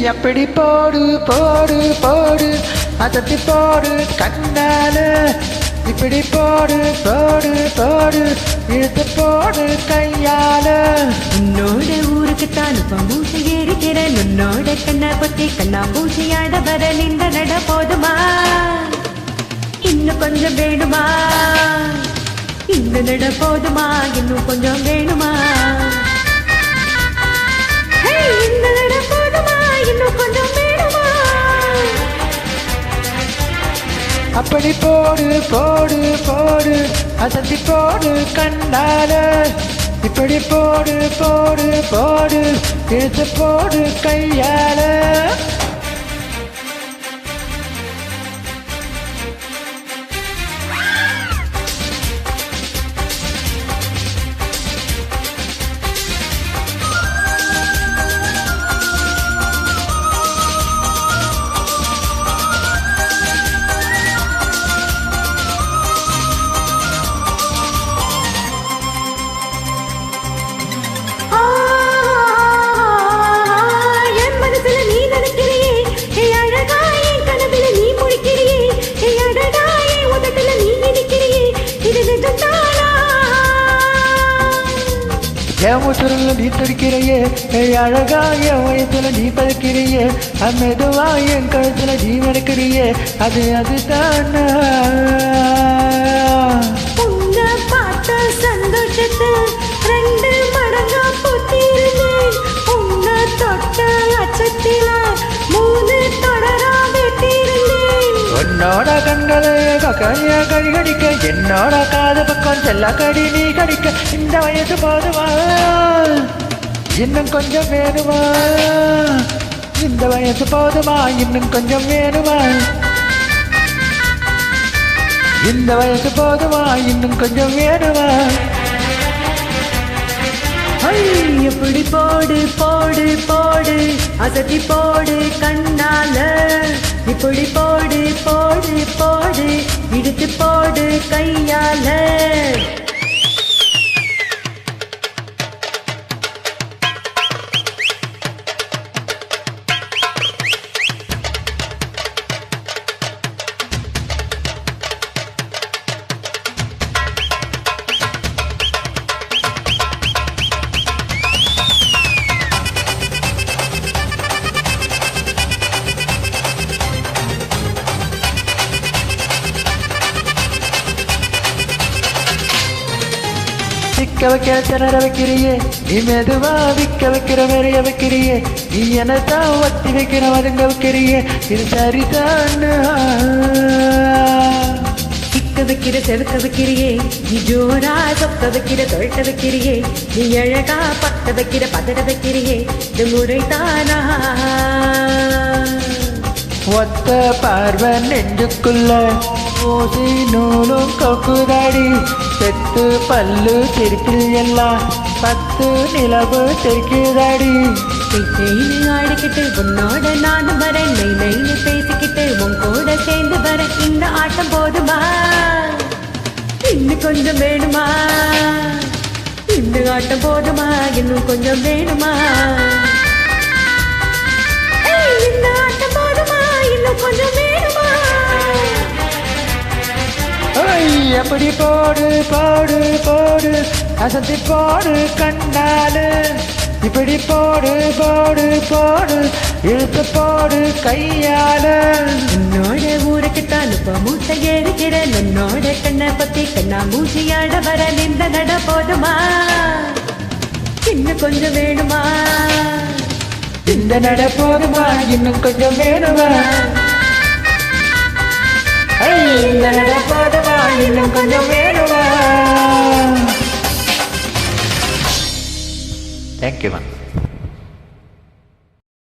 எப்படி போடு போடு போடு. அதட்டி போடு கண்ணால. இப்படி போடு போடு போடு. இழுத்து போடு கையால. உன்னோட ஊருக்கு தான் பம்பூசி ஏறிக்கிறேன் உன்னோட கண்ணா பத்தி கண்ணா பூசியாட வர நின்ற நட போதுமா? இன்னும் கொஞ்சம் வேணுமா? இந்த நட போதுமா? இன்னும் கொஞ்சம் வேணுமா? அப்படி போடு போடு போடு. அசத்தி போடு கண்டால இப்படி போடு போடு போடு. இழுத்து போடு கையால. என் உசுரில் நீ துடிக்கிறையே அழகா என் வயசுல நீ பதுக்கிறியே அமெதுவா என் கழுத்துல நீ நடக்கிறியே அது அதுதானா. உன்னை பார்த்த சந்தோஷத்தில் ரெண்டு மடங்கா பூத்திருந்தேன். உன்னை தொட்ட அச்சத்தில மூணு தொடரா வெட்டியிருந்தேன். உன்னோட கண்களை என்னோட காது பக்கம் செல்ல கடி நீ கடிக்க இந்த வயசு போதுமா? இன்னும் கொஞ்சம் வேணுமா? இந்த வயசு போதுமா? இன்னும் கொஞ்சம் வேணுமா? இந்த வயசு போதுமா? இன்னும் கொஞ்சம் வேணுமா? எப்படி போடு போடு போடு அசதி போடு கண்ணால. இப்படி போடு போடு போடு. இடுத்து போடு கையால. வைக்க திணற வைக்கிறியே நீ மெதுவா விக்க வைக்கிற வெறிய வைக்கிறியே நீ என்னதான் ஒத்தி வைக்கிற மருங்க வைக்கிறியே இது சரிதானா? சிக்க வைக்கிற செதுக்க வைக்கிறியே நீ ஜோரா சொக்க வைக்கிற தொழட்ட வைக்கிறியே நீ அழகா பத்த வைக்கிற பதற வைக்கிறியே இது முறைதானா ஒத்த பார்வை நெஞ்சுக்குள்ள. ஓதி நூலும் கொக்குதாடி. செத்து பல்லு திருப்பில் எல்லாம் பத்து நிலவு தெரிக்குதாடி. தேயிலை ஆடிக்கிட்டு உன்னோட நான் வரேன். நெய் நெய்னு பேசிக்கிட்டு உன் கூட சேர்ந்து வர இந்த ஆட்டம் போதுமா? இன்னும் கொஞ்சம் வேணுமா? இந்த ஆட்டம் போதுமா? இன்னும் கொஞ்சம் வேணுமா? போடு போடு போடு அசத்தி போடு கண்ணாலு. இப்படி போடு போடு போடு இழுத்து போடு கையால. உன்னோட ஊருக்கு தான் இப்ப மூட்டை ஏறுகிறேன். உன்னோட கண்ணை பத்தி கண்ணா மூச்சியாட வர நின்ற நட போதுமா? இன்னும் கொஞ்சம் வேணுமா? இந்த நட போதுமா? இன்னும் கொஞ்சம் வேணுமா? இந்த நட கொஞ்சம் வேணுமா? Thank you ma'am